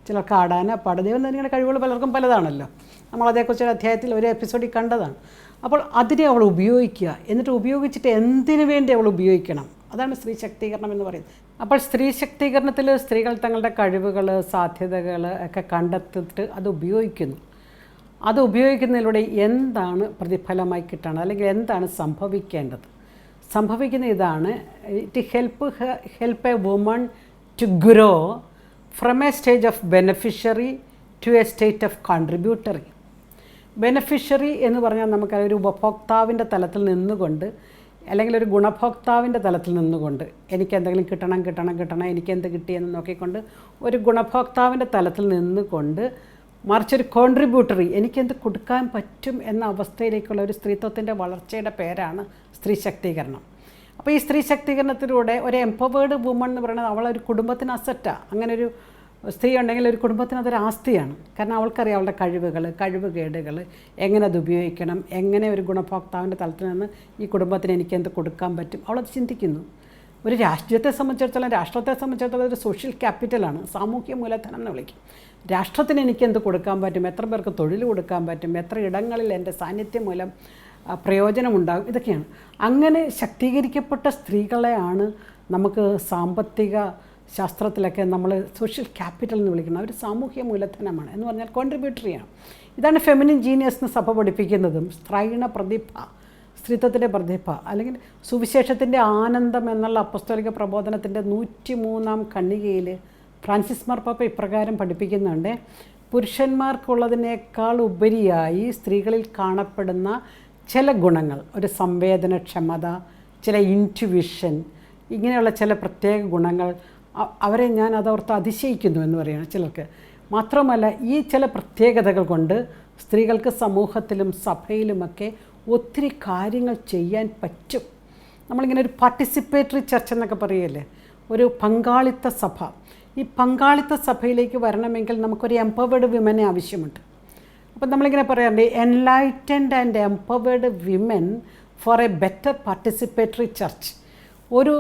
ചിലർക്ക് ആടാന പാടാൻ ദൈവം തന്നെയുടെ കഴിവുകൾ പലർക്കും പലതാണല്ലോ. നമ്മൾ അതേക്കുറിച്ച് ഒരു അധ്യായത്തിൽ ഒരു എപ്പിസോഡിൽ കണ്ടതാണ്. അപ്പോൾ അതിനെ അവൾ ഉപയോഗിക്കുക. എന്നിട്ട് ഉപയോഗിച്ചിട്ട് എന്തിനു വേണ്ടി അവൾ ഉപയോഗിക്കണം? അതാണ് സ്ത്രീ ശക്തീകരണം എന്ന് പറയുന്നത്. അപ്പോൾ സ്ത്രീ ശക്തീകരണത്തിൽ സ്ത്രീകൾ തങ്ങളുടെ കഴിവുകൾ സാധ്യതകൾ ഒക്കെ കണ്ടെത്തിയിട്ട് അത് ഉപയോഗിക്കുന്നു. അത് ഉപയോഗിക്കുന്നതിലൂടെ എന്താണ് പ്രതിഫലമായി കിട്ടണം അല്ലെങ്കിൽ എന്താണ് സംഭവിക്കേണ്ടത്? സംഭവിക്കുന്ന ഇതാണ് it help help a woman to grow from a stage of beneficiary to a state of contributory beneficiary എന്ന് പറഞ്ഞാൽ നമുക്ക് ഒരു ഉപഭോക്താവിന്റെ തലത്തിൽ നിന്നുകൊണ്ട് അല്ലെങ്കിൽ ഒരു ഗുണഭോക്താവിന്റെ തലത്തിൽ നിന്നുകൊണ്ട് എനിക്ക് എന്തെങ്കിലും കിട്ടണം കിട്ടണം കിട്ടണം എനിക്ക് എന്ത് കിട്ടിയെന്ന് നോക്കിക്കൊണ്ട് ഒരു ഗുണഭോക്താവിന്റെ തലത്തിൽ നിന്നുകൊണ്ട് മറിച്ചൊരു കോൺട്രിബ്യൂട്ടറി എനിക്കെന്ത് കൊടുക്കാൻ പറ്റും എന്ന അവസ്ഥയിലേക്കുള്ള ഒരു സ്ത്രീത്വത്തിന്റെ വളർച്ചയുടെ പേരാണ് സ്ത്രീ ശാക്തീകരണം അപ്പോൾ ഈ സ്ത്രീ ശാക്തീകരണത്തിലൂടെ ഒരു എംപവേർഡ് വുമൺ എന്ന് പറയുന്നത് അവളൊരു കുടുംബത്തിന് അസറ്റാണ് അങ്ങനെ ഒരു സ്ത്രീ ഉണ്ടെങ്കിൽ ഒരു കുടുംബത്തിന് അതൊരു ആസ്തിയാണ്. കാരണം അവൾക്കറിയാം അവളുടെ കഴിവുകൾ കഴിവുകേടുകൾ എങ്ങനെ അത് ഉപയോഗിക്കണം എങ്ങനെ ഒരു ഗുണഭോക്താവിന്റെ തലത്തിൽ നിന്ന് ഈ കുടുംബത്തിന് എനിക്ക് എന്ത് കൊടുക്കാൻ പറ്റും അവളത് ചിന്തിക്കുന്നു. ഒരു രാഷ്ട്രീയത്തെ സംബന്ധിച്ചിടത്തോളം രാഷ്ട്രത്തെ സംബന്ധിച്ചിടത്തോളം ഒരു സോഷ്യൽ ക്യാപിറ്റലാണ് സാമൂഹ്യ മൂലധനം എന്ന് വിളിക്കും. രാഷ്ട്രത്തിന് എനിക്ക് എന്ത് കൊടുക്കാൻ പറ്റും? എത്ര പേർക്ക് തൊഴിൽ കൊടുക്കാൻ പറ്റും? എത്ര ഇടങ്ങളിൽ എന്റെ സാന്നിധ്യം മൂലം പ്രയോജനമുണ്ടാകും ഇതൊക്കെയാണ്. അങ്ങനെ ശക്തീകരിക്കപ്പെട്ട സ്ത്രീകളെയാണ് നമുക്ക് സാമ്പത്തിക ശാസ്ത്രത്തിലൊക്കെ നമ്മൾ സോഷ്യൽ ക്യാപിറ്റൽ എന്ന് വിളിക്കുന്നത്. അവർ സാമൂഹ്യ മൂലധനമാണ് എന്ന് പറഞ്ഞാൽ കോൺട്രിബ്യൂട്ടറിയാണ് ഇതാണ് ഫെമിനിൻ ജീനിയസ് എന്ന് സഭ പഠിപ്പിക്കുന്നതും. സ്ത്രൈണ പ്രതിഭ സ്ത്രീത്വത്തിന്റെ പ്രതിഭ അല്ലെങ്കിൽ സുവിശേഷത്തിന്റെ ആനന്ദം എന്നുള്ള അപ്പസ്തോലിക പ്രബോധനത്തിന്റെ നൂറ്റി മൂന്നാം ഖണ്ഡികയിൽ ഫ്രാൻസിസ് മാർപ്പാപ്പ ഇപ്രകാരം പഠിപ്പിക്കുന്നുണ്ട് പുരുഷന്മാർക്കുള്ളതിനേക്കാൾ ഉപരിയായി സ്ത്രീകളിൽ കാണപ്പെടുന്ന ചില ഗുണങ്ങൾ ഒരു സംവേദനക്ഷമത ചില ഇന്റുവിഷൻ ഇങ്ങനെയുള്ള ചില പ്രത്യേക ഗുണങ്ങൾ അവരെ ഞാൻ അതോർത്ത് അതിശയിക്കുന്നു എന്ന് പറയുകയാണ് ചിലർക്ക്. മാത്രമല്ല ഈ ചില പ്രത്യേകതകൾ കൊണ്ട് സ്ത്രീകൾക്ക് സമൂഹത്തിലും സഭയിലുമൊക്കെ ഒത്തിരി കാര്യങ്ങൾ ചെയ്യാൻ പറ്റും. നമ്മളിങ്ങനെ ഒരു പാർട്ടിസിപ്പേറ്ററി ചർച്ച എന്നൊക്കെ പറയല്ലേ? ഒരു പങ്കാളിത്ത സഭ. ഈ പങ്കാളിത്ത സഭയിലേക്ക് വരണമെങ്കിൽ നമുക്കൊരു എംപവേർഡ് വിമനെ ആവശ്യമുണ്ട്. അപ്പം നമ്മളിങ്ങനെ പറയാറുണ്ട് enlightened and empowered women for a better participatory church ഒരു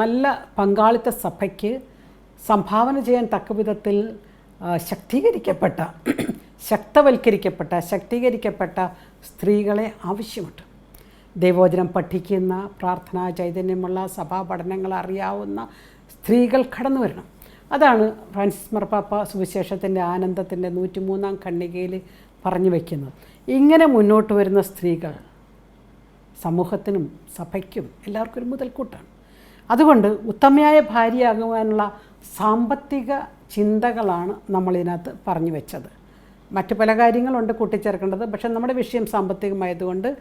നല്ല പങ്കാളിത്ത സഭയ്ക്ക് സംഭാവന ചെയ്യാൻ തക്ക വിധത്തിൽ ശക്തീകരിക്കപ്പെട്ട ശക്തവൽക്കരിക്കപ്പെട്ട ശക്തീകരിക്കപ്പെട്ട സ്ത്രീകളെ ആവശ്യമുണ്ട്. ദൈവവചനം പഠിക്കുന്ന പ്രാർത്ഥനാ ചൈതന്യമുള്ള സഭാ പഠനങ്ങൾ അറിയാവുന്ന സ്ത്രീകൾ കടന്നു വരണം. അതാണ് ഫ്രാൻസിസ് മർപ്പാപ്പ സുവിശേഷത്തിന്റെ ആനന്ദത്തിന്റെ നൂറ്റിമൂന്നാം ഖണ്ഡികയിൽ പറഞ്ഞു വയ്ക്കുന്നത്. ഇങ്ങനെ മുന്നോട്ട് വരുന്ന സ്ത്രീകൾ സമൂഹത്തിനും സഭയ്ക്കും എല്ലാവർക്കും ഒരു മുതൽക്കൂട്ടാണ്. അതുകൊണ്ട് ഉത്തമയായ ഭാര്യയാകുവാനുള്ള സാമ്പത്തിക ചിന്തകളാണ് നമ്മളിതിനകത്ത് പറഞ്ഞു വെച്ചത്. മറ്റു പല കാര്യങ്ങളുണ്ട് കൂട്ടിച്ചേർക്കേണ്ടത്. പക്ഷേ നമ്മുടെ വിഷയം സാമ്പത്തികമായതുകൊണ്ട്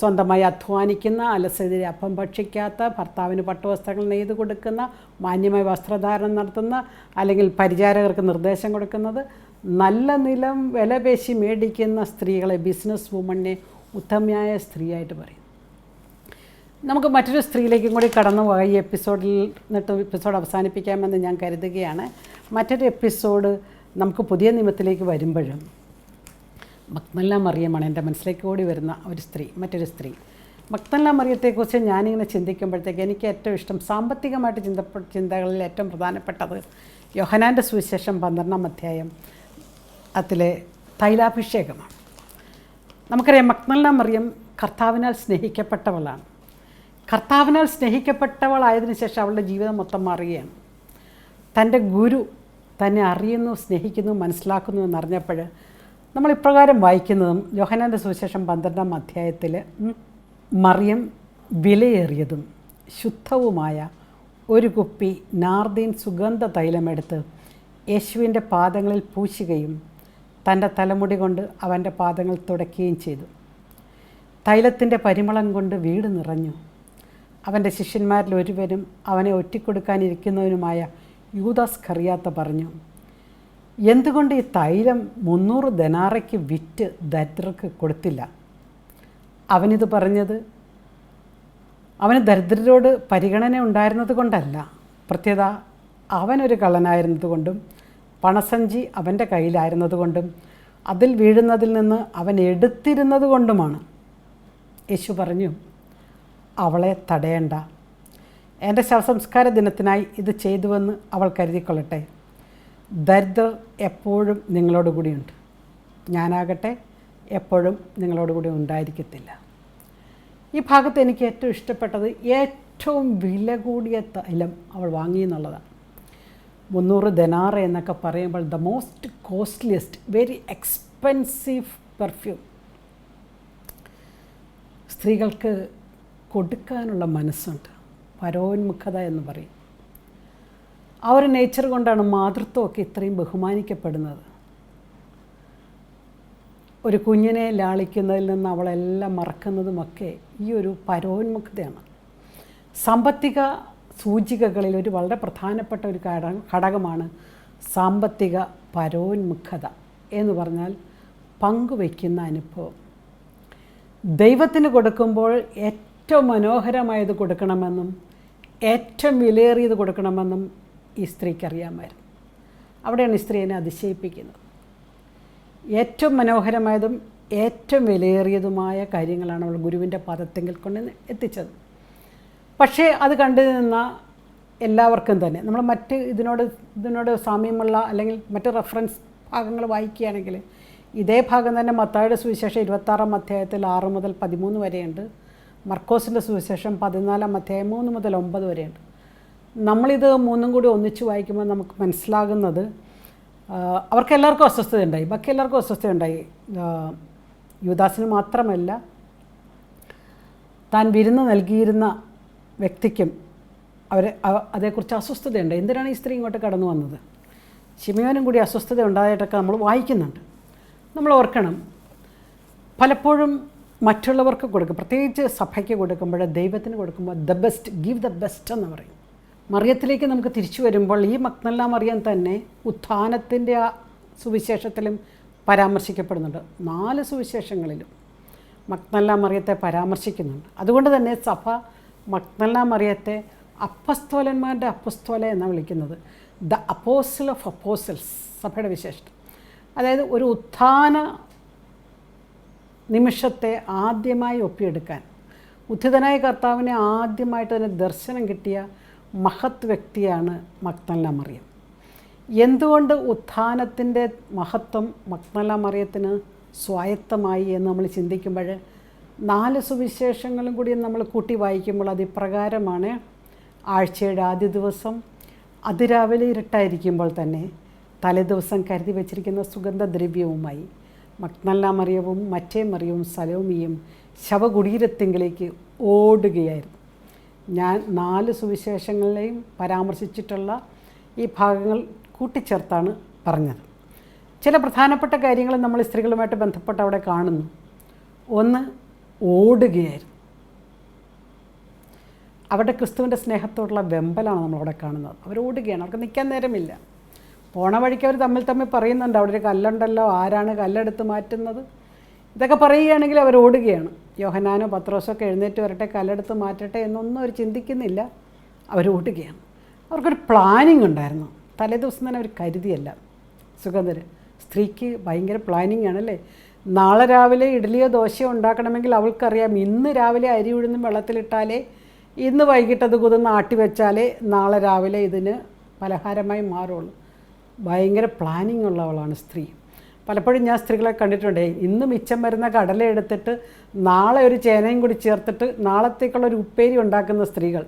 സ്വന്തമായി അധ്വാനിക്കുന്ന അലസതിരെ അപ്പം ഭക്ഷിക്കാത്ത ഭർത്താവിന് പട്ടുവസ്ത്രങ്ങൾ നെയ്ത് കൊടുക്കുന്ന മാന്യമായ വസ്ത്രധാരണം നടത്തുന്ന അല്ലെങ്കിൽ പരിചാരകർക്ക് നിർദ്ദേശം കൊടുക്കുന്നത് നല്ല നിലം വിലപേശി മേടിക്കുന്ന സ്ത്രീകളെ ബിസിനസ് വുമണിനെ ഉത്തമയായ സ്ത്രീയായിട്ട് പറയും നമുക്ക് മറ്റൊരു സ്ത്രീയിലേക്കും കൂടി കടന്നു പോകാം. ഈ എപ്പിസോഡിൽ നിന്നിട്ട് എപ്പിസോഡ് അവസാനിപ്പിക്കാമെന്ന് ഞാൻ കരുതുകയാണ്. മറ്റൊരു എപ്പിസോഡ് നമുക്ക് പുതിയ നിയമത്തിലേക്ക് വരുമ്പോഴും മക്നല്ല മറിയമാണ് എന്റെ മനസ്സിലേക്ക് ഓടി വരുന്ന ഒരു സ്ത്രീ മറ്റൊരു സ്ത്രീ. മക്തല്ല മറിയത്തെക്കുറിച്ച് ഞാനിങ്ങനെ ചിന്തിക്കുമ്പോഴത്തേക്ക് എനിക്ക് ഏറ്റവും ഇഷ്ടം സാമ്പത്തികമായിട്ട് ചിന്ത ചിന്തകളിൽ ഏറ്റവും പ്രധാനപ്പെട്ടത് യോഹനാന്റെ സുവിശേഷം പന്ത്രണ്ടാം അധ്യായം അതിലെ തൈലാഭിഷേകമാണ്. നമുക്കറിയാം മക്തല്ല മറിയം കർത്താവിനാൽ സ്നേഹിക്കപ്പെട്ടവളാണ്. കർത്താവിനാൽ സ്നേഹിക്കപ്പെട്ടവളായതിനു ശേഷം അവളുടെ ജീവിതം മൊത്തം മാറുകയാണ്. തന്റെ ഗുരു തന്നെ അറിയുന്നു സ്നേഹിക്കുന്നു മനസ്സിലാക്കുന്നു എന്നറിഞ്ഞപ്പോൾ നമ്മൾ ഇപ്രകാരം വായിക്കുന്നതും യോഹനാന്റെ സുവിശേഷം പന്ത്രണ്ടാം അധ്യായത്തിൽ മറിയം വിലയേറിയതും ശുദ്ധവുമായ ഒരു കുപ്പി നാർദീൻ സുഗന്ധ തൈലമെടുത്ത് യേശുവിന്റെ പാദങ്ങളിൽ പൂശുകയും തന്റെ തലമുടി കൊണ്ട് അവന്റെ പാദങ്ങൾ തുടയ്ക്കുകയും ചെയ്തു. തൈലത്തിന്റെ പരിമളം കൊണ്ട് വീട് നിറഞ്ഞു. അവന്റെ ശിഷ്യന്മാരിൽ ഒരുവനും അവനെ ഒറ്റിക്കൊടുക്കാനിരിക്കുന്നവനുമായ യൂദാസ് കറിയാത്ത പറഞ്ഞു എന്തുകൊണ്ട് ഈ തൈലം മുന്നൂറ് ദനാറയ്ക്ക് വിറ്റ് ദരിദ്രർക്ക് കൊടുത്തില്ല? അവനിത് പറഞ്ഞത് അവന് ദരിദ്രരോട് പരിഗണന ഉണ്ടായിരുന്നത് കൊണ്ടല്ല. പ്രത്യേകത അവനൊരു കള്ളനായിരുന്നത് കൊണ്ടും പണസഞ്ചി അവന്റെ കയ്യിലായിരുന്നത് കൊണ്ടും അതിൽ വീഴുന്നതിൽ നിന്ന് അവൻ എടുത്തിരുന്നത് കൊണ്ടുമാണ്. യേശു പറഞ്ഞു അവളെ തടയേണ്ട. എന്റെ ശവസംസ്കാര ദിനത്തിനായി ഇത് ചെയ്തുവെന്ന് അവൾ കരുതിക്കൊള്ളട്ടെ. ദരിദ്രർ എപ്പോഴും നിങ്ങളോട് കൂടിയുണ്ട്. ഞാനാകട്ടെ എപ്പോഴും നിങ്ങളോട് കൂടി ഉണ്ടായിരിക്കത്തില്ല. ഈ ഭാഗത്ത് എനിക്ക് ഏറ്റവും ഇഷ്ടപ്പെട്ടത് ഏറ്റവും വില കൂടിയ തൈലം അവൾ വാങ്ങി എന്നുള്ളതാണ്. മുന്നൂറ് ദനാറ എന്നൊക്കെ പറയുമ്പോൾ the most costliest very expensive perfume സ്ത്രീകൾക്ക് കൊടുക്കാനുള്ള മനസ്സുണ്ട്. പരോന്മുഖത എന്ന് പറയും. ആ ഒരു നേച്ചർ കൊണ്ടാണ് മാതൃത്വമൊക്കെ ഇത്രയും ബഹുമാനിക്കപ്പെടുന്നത്. ഒരു കുഞ്ഞിനെ ലാളിക്കുന്നതിൽ നിന്ന് അവളെല്ലാം മറക്കുന്നതുമൊക്കെ ഈ ഒരു പരോന്മുഖതയാണ്. സാമ്പത്തിക സൂചികകളിൽ ഒരു വളരെ പ്രധാനപ്പെട്ട ഒരു ഘട- ഘടകമാണ് സാമ്പത്തിക പരോന്മുഖത എന്ന് പറഞ്ഞാൽ പങ്കുവയ്ക്കുന്ന അനുഭവം. ദൈവത്തിന് കൊടുക്കുമ്പോൾ ഏറ്റവും മനോഹരമായത് കൊടുക്കണമെന്നും ഏറ്റവും വിലയേറിയത് കൊടുക്കണമെന്നും ഈ സ്ത്രീക്ക് അറിയാമായിരുന്നു. അവിടെയാണ് ഈ സ്ത്രീനെ അതിശയിപ്പിക്കുന്നത്. ഏറ്റവും മനോഹരമായതും ഏറ്റവും വിലയേറിയതുമായ കാര്യങ്ങളാണ് അവൾ ഗുരുവിന്റെ പദത്തെങ്കിൽ കൊണ്ട് എത്തിച്ചത്. പക്ഷേ അത് കണ്ടു നിന്ന എല്ലാവർക്കും തന്നെ നമ്മൾ മറ്റ് ഇതിനോട് ഇതിനോട് സാമ്യമുള്ള അല്ലെങ്കിൽ മറ്റ് റെഫറൻസ് ഭാഗങ്ങൾ വായിക്കുകയാണെങ്കിൽ ഇതേ ഭാഗം തന്നെ മത്തായുടെ സുവിശേഷം ഇരുപത്താറാം അധ്യായത്തിൽ ആറ് മുതൽ പതിമൂന്ന് വരെയുണ്ട്. മർക്കോസിന്റെ സുവിശേഷം പതിനാലാം അധ്യായം മൂന്ന് മുതൽ ഒമ്പത് വരെയുണ്ട്. നമ്മളിത് മൂന്നും കൂടി ഒന്നിച്ച് വായിക്കുമ്പോൾ നമുക്ക് മനസ്സിലാകുന്നത് അവർക്ക് എല്ലാവർക്കും അസ്വസ്ഥതയുണ്ടായി. ബാക്കി എല്ലാവർക്കും അസ്വസ്ഥതയുണ്ടായി യുവദാസിന് മാത്രമല്ല താൻ വിരുന്ന് നൽകിയിരുന്ന വ്യക്തിക്കും അവരെ അതേക്കുറിച്ച് അസ്വസ്ഥതയുണ്ട്. എന്തിനാണ് ഈ സ്ത്രീ ഇങ്ങോട്ട് കടന്നു വന്നത്? ശിമയോനും കൂടി അസ്വസ്ഥത ഉണ്ടായിട്ടൊക്കെ നമ്മൾ വായിക്കുന്നുണ്ട്. നമ്മൾ ഓർക്കണം പലപ്പോഴും മറ്റുള്ളവർക്ക് കൊടുക്കും പ്രത്യേകിച്ച് സഭയ്ക്ക് കൊടുക്കുമ്പോൾ ദൈവത്തിന് കൊടുക്കുമ്പോൾ the best give the best എന്ന് പറയും. മറിയത്തിലേക്ക് നമുക്ക് തിരിച്ചു വരുമ്പോൾ ഈ മക്നല്ല മറിയം തന്നെ ഉത്ഥാനത്തിന്റെ ആ സുവിശേഷത്തിലും പരാമർശിക്കപ്പെടുന്നുണ്ട്. നാല് സുവിശേഷങ്ങളിലും മക്നല്ല മറിയത്തെ പരാമർശിക്കുന്നുണ്ട്. അതുകൊണ്ട് തന്നെ സഭ മക്നല്ല മറിയത്തെ അപ്പസ്തോലന്മാരുടെ അപ്പസ്തോല എന്നാണ് വിളിക്കുന്നത്. ദ അപ്പോസിൽ ഓഫ് അപ്പോസിൽസ് സഭയുടെ വിശേഷം അതായത് ഒരു ഉത്ഥാന നിമിഷത്തെ ആദ്യമായി ഒപ്പിയെടുക്കാൻ ഉദ്ധിതനായ കർത്താവിനെ ആദ്യമായിട്ട് തന്നെ ദർശനം കിട്ടിയ മഹത് വ്യക്തിയാണ് മക്നല്ല മറിയം എന്തുകൊണ്ട് ഉത്ഥാനത്തിന്റെ മഹത്വം മക്നല്ല മറിയത്തിന് സ്വായത്തമായി എന്ന് നമ്മൾ ചിന്തിക്കുമ്പോൾ നാല് സുവിശേഷങ്ങളും കൂടി നമ്മൾ കൂട്ടി വായിക്കുമ്പോൾ അത് ഇപ്രകാരമാണ്. ആഴ്ചയുടെ ആദ്യ ദിവസം അതിരാവിലെ ഇരുട്ടായിരിക്കുമ്പോൾ തന്നെ തലേദിവസം കരുതി വച്ചിരിക്കുന്ന സുഗന്ധദ്രവ്യവുമായി മക്നല്ല മറിയവും മറ്റേ മറിയവും സലോമിയും ശവകുടീരത്തിങ്കിലേക്ക് ഓടുകയായിരുന്നു. ഞാൻ നാല് സുവിശേഷങ്ങളിലെയും പരാമർശിച്ചിട്ടുള്ള ഈ ഭാഗങ്ങൾ കൂട്ടിച്ചേർത്താണ് പറഞ്ഞത്. ചില പ്രധാനപ്പെട്ട കാര്യങ്ങൾ നമ്മൾ സ്ത്രീകളുമായിട്ട് ബന്ധപ്പെട്ട് അവിടെ കാണുന്നു. ഒന്ന് ഓടുകയായിരുന്നു. അവരുടെ ക്രിസ്തുവിന്റെ സ്നേഹത്തോടുള്ള വെമ്പലാണ് നമ്മളവിടെ കാണുന്നത്. അവർ ഓടുകയാണ് അവർക്ക് നിൽക്കാൻ നേരമില്ല. പോണ വഴിക്ക് അവർ തമ്മിൽ തമ്മിൽ പറയുന്നുണ്ട് അവിടെ ഒരു കല്ലുണ്ടല്ലോ ആരാണ് കല്ലെടുത്ത് മാറ്റുന്നത്? ഇതൊക്കെ പറയുകയാണെങ്കിൽ അവർ ഓടുകയാണ്. യോഹനാനോ പത്രോസോ ഒക്കെ എഴുന്നേറ്റ് വരട്ടെ കല്ലെടുത്ത് മാറ്റട്ടെ എന്നൊന്നും അവർ ചിന്തിക്കുന്നില്ല. അവർ ഓട്ടുകയാണ് അവർക്കൊരു പ്ലാനിങ് ഉണ്ടായിരുന്നു. തലേ ദിവസം തന്നെ അവർ കരുതിയല്ല. സുഗന്ധര് സ്ത്രീക്ക് ഭയങ്കര പ്ലാനിങ് ആണല്ലേ നാളെ രാവിലെ ഇഡ്ഡലിയോ ദോശയോ ഉണ്ടാക്കണമെങ്കിൽ അവൾക്കറിയാം ഇന്ന് രാവിലെ അരി ഉഴുന്നും വെള്ളത്തിലിട്ടാലേ ഇന്ന് വൈകിട്ട് അത് കുതിർന്ന് ആട്ടി വെച്ചാലേ നാളെ രാവിലെ ഇതിന് പലഹാരമായി മാറുള്ളൂ. ഭയങ്കര പ്ലാനിങ് ഉള്ളവളാണ് സ്ത്രീ. പലപ്പോഴും ഞാൻ സ്ത്രീകളെ കണ്ടിട്ടുണ്ട്. ഇന്ന് മിച്ചം വരുന്ന കടല എടുത്തിട്ട് നാളെ ഒരു ചേനയും കൂടി ചേർത്തിട്ട് നാളത്തേക്കുള്ള ഒരു ഉപ്പേരി ഉണ്ടാക്കുന്ന സ്ത്രീകൾ.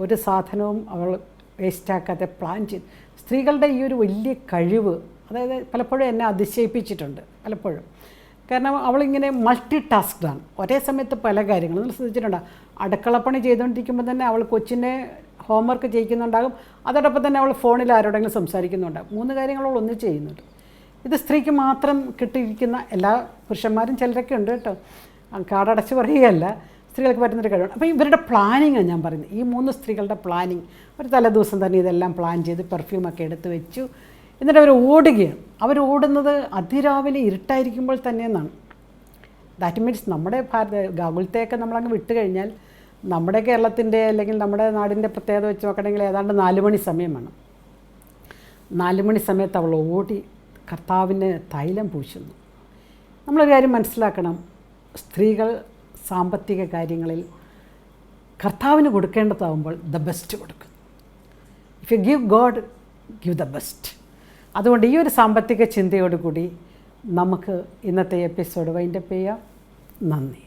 ഒരു സാധനവും അവൾ വേസ്റ്റാക്കാതെ പ്ലാൻ ചെയ്ത്. സ്ത്രീകളുടെ ഈ ഒരു വലിയ കഴിവ് അതായത് പലപ്പോഴും എന്നെ അതിശയിപ്പിച്ചിട്ടുണ്ട് പലപ്പോഴും. കാരണം അവളിങ്ങനെ മൾട്ടി ടാസ്ക്ഡാണ് ഒരേ സമയത്ത് പല കാര്യങ്ങളും. നിങ്ങൾ ശ്രദ്ധിച്ചിട്ടുണ്ടോ? അടുക്കളപ്പണി ചെയ്തുകൊണ്ടിരിക്കുമ്പോൾ തന്നെ അവൾ കൊച്ചിനെ ഹോംവർക്ക് ചെയ്യിക്കുന്നുണ്ടാകും. അതോടൊപ്പം തന്നെ അവൾ ഫോണിൽ ആരോടെങ്കിലും സംസാരിക്കുന്നുണ്ടാകും. മൂന്ന് കാര്യങ്ങൾ അവൾ ചെയ്യുന്നുണ്ട്. ഇത് സ്ത്രീക്ക് മാത്രം കിട്ടിയിരിക്കുന്ന എല്ലാ പുരുഷന്മാരും ചിലരൊക്കെ ഉണ്ട് കേട്ടോ. കാടടച്ച് പറയുകയല്ല സ്ത്രീകൾക്ക് പറ്റുന്നൊരു കഴിവാണ്. അപ്പോൾ ഇവരുടെ പ്ലാനിങ്ങാണ് ഞാൻ പറയുന്നത്. ഈ മൂന്ന് സ്ത്രീകളുടെ പ്ലാനിങ് ഒരു തലേദിവസം തന്നെ ഇതെല്ലാം പ്ലാൻ ചെയ്ത് പെർഫ്യൂമൊക്കെ എടുത്ത് വെച്ചു. എന്നിട്ട് അവർ ഓടുകയാണ്. അവർ ഓടുന്നത് അതിരാവിലെ ഇരുട്ടായിരിക്കുമ്പോൾ തന്നെ എന്നാണ് ദാറ്റ് മീൻസ് നമ്മുടെ ഭാരത ഗാഗുലത്തെയൊക്കെ നമ്മളങ്ങ് വിട്ട് കഴിഞ്ഞാൽ നമ്മുടെ കേരളത്തിന്റെ അല്ലെങ്കിൽ നമ്മുടെ നാടിന്റെ പ്രത്യേകത വെച്ച് നോക്കണമെങ്കിൽ ഏതാണ്ട് നാല് മണി സമയം വേണം നാല് മണി സമയത്ത് അവൾ ഓടി കർത്താവിന് തൈലം പൂശുന്നു. നമ്മളൊരു കാര്യം മനസ്സിലാക്കണം. സ്ത്രീകൾ സാമ്പത്തിക കാര്യങ്ങളിൽ കർത്താവിന് കൊടുക്കേണ്ടതാവുമ്പോൾ ദ ബെസ്റ്റ് കൊടുക്കും. If you give God give the best അതുകൊണ്ട് ഈ ഒരു സാമ്പത്തിക ചിന്തയോടുകൂടി നമുക്ക് ഇന്നത്തെ എപ്പിസോഡ് വൈൻഡപ്പ് ചെയ്യാം. നന്ദി.